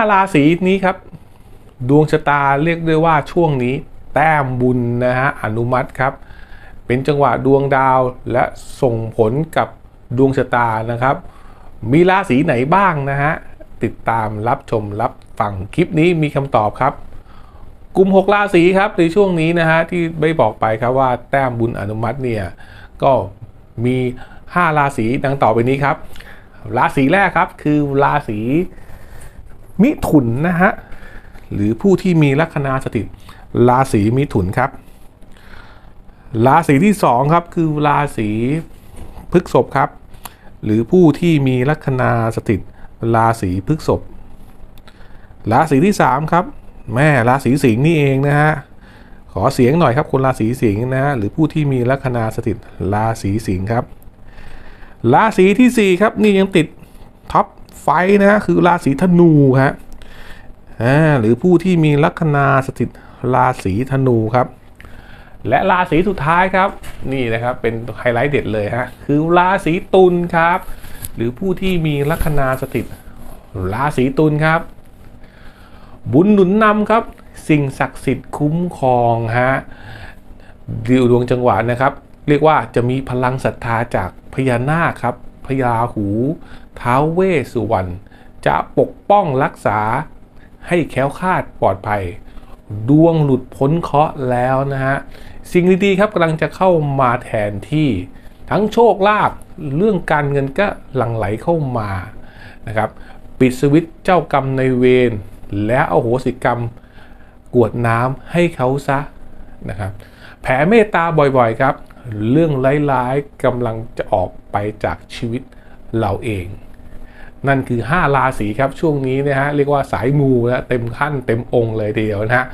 5 ราศีนี้ครับ ดวงชะตาเรียกได้ว่าช่วงนี้ แต้มบุญนะฮะอนุมัติครับ เป็นจังหวะดวงดาวและส่งผลกับดวงชะตานะครับ มีราศีไหนบ้างนะฮะ ติดตามรับชมรับฟังคลิปนี้มีคำตอบครับกลุ่ม6ราศีครับในช่วงนี้นะฮะที่ได้บอกไปครับว่าแต้มบุญอนุมัติเนี่ยก็มี 5 ราศีดังต่อไปนี้ครับ ราศีแรกครับคือราศี มิถุนนะฮะ หรือผู้ที่มีลัคนาสถิตราศีมิถุนครับ ราศีที่สองครับคือราศีพฤกษภครับ หรือผู้ที่มีลัคนาสถิตราศีพฤกษภราศีที่สามครับ แม่ราศีสิงห์นี่เองนะฮะขอเสียงหน่อยครับคนราศีสิงห์นะฮะหรือผู้ที่มีลัคนาสถิตราศีสิงห์ครับราศีที่4ครับนี่ยังติด นะฮะคือราศีธนูฮะอ่าหรือผู้ที่มีลัคนาสถิตราศีธนูครับ และราศีสุดท้ายครับ นี่นะครับเป็นไฮไลท์เด็ดเลยฮะคือราศีตุลครับ หรือผู้ที่มีลัคนาสถิตราศีตุลครับ บุญหนุนนำครับ สิ่งศักดิ์สิทธิ์คุ้มครองฮะดิวดวงจังหวะนะครับ เรียกว่าจะมีพลังศรัทธาจากพญานาคครับ ญาหูท้าวเวสุวรรณจะปกป้องรักษาให้แค้วคาดปลอดภัย ดวงหลุดพ้นเคราะห์แล้วนะฮะ สิ่งดีๆครับกำลังจะเข้ามาแทนที่ ทั้งโชคลาภเรื่องการเงินก็หลั่งไหลเข้ามานะครับ ปิดสวิตช์เจ้ากรรมในเวรและเอาโหสิกรรมกวดน้ำให้เขาซะนะครับ แผ่เมตตาบ่อยๆครับ เรื่องร้ายๆกำลังจะออกไปจากชีวิตเราเอง นั่นคือ 5 ราศีครับช่วงนี้นะฮะเรียกว่าสายมูนะเต็มขั้นเต็มองค์เลยทีเดียวนะฮะ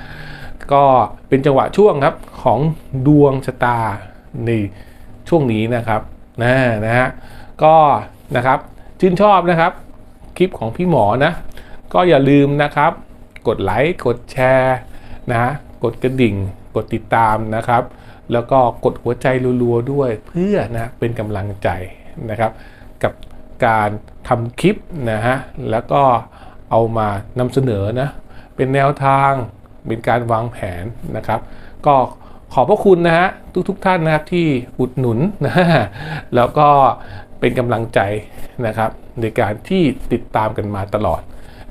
ก็เป็นจังหวะช่วงครับของดวงชะตาในช่วงนี้นะครับนะนะฮะก็นะครับชื่นชอบนะครับ คลิปของพี่หมอนะ ก็อย่าลืมนะครับ กดไลค์กดแชร์นะกดกระดิ่ง กดติดตามนะครับ แล้วก็กดหัวใจรัวๆด้วยเพื่อนะเป็นกำลังใจนะครับ กับการทำคลิปนะฮะแล้วก็เอามานำเสนอนะเป็นแนวทางเป็นการวางแผนนะครับ ก็ขอบพระคุณนะฮะทุกๆทท่านนะครับที่อุดหนุนนะฮะแล้วก็เป็นกำลังใจนะครับ ในการที่ติดตามกันมาตลอด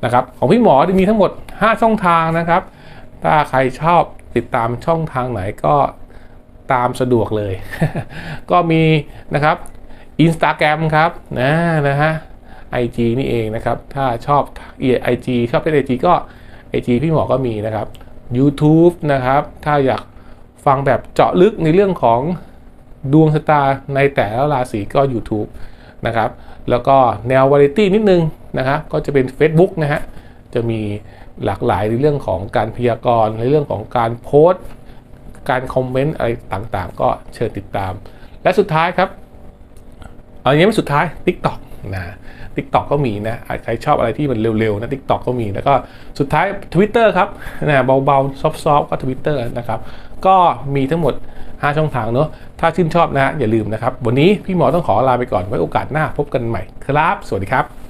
นะครับ ของพี่หมอจะมีทั้งหมด 5 ช่องทางนะครับ ถ้าใครชอบ ติดตามช่องทางไหนก็ตามสะดวกเลย ก็มีนะครับ Instagram ครับนะนะฮะ IG นี่เองนะครับ ถ้าชอบ IG ชอบเล่น IG ก็ IG พี่หมอก็มีนะครับ YouTube นะครับ ถ้าอยากฟังแบบเจาะลึกในเรื่องของดวงชะตาในแต่ละราศีก็ YouTube นะครับ แล้วก็แนววาไรตี้นิดนึงนะครับ ก็จะเป็น Facebook นะฮะ จะมีหลากหลายในเรื่องของการพยากรณ์ในเรื่องของการโพสต์ การคอมเมนต์อะไรต่างๆ ก็เชิญติดตาม และสุดท้ายครับอันนี้ไม่สุดท้าย TikTok นะ TikTok ก็มีนะใครชอบอะไรที่มันเร็วๆนะ TikTok ก็มีแล้วก็สุดท้าย Twitter ครับนะเบาๆ ซอฟๆก็ Twitter นะครับ ก็มีทั้งหมด 5 ช่องทางเนอะถ้าชื่นชอบนะอย่าลืมนะครับ วันนี้พี่หมอต้องขอลาไปก่อนไว้โอกาสหน้าพบกันใหม่ครับ สวัสดีครับ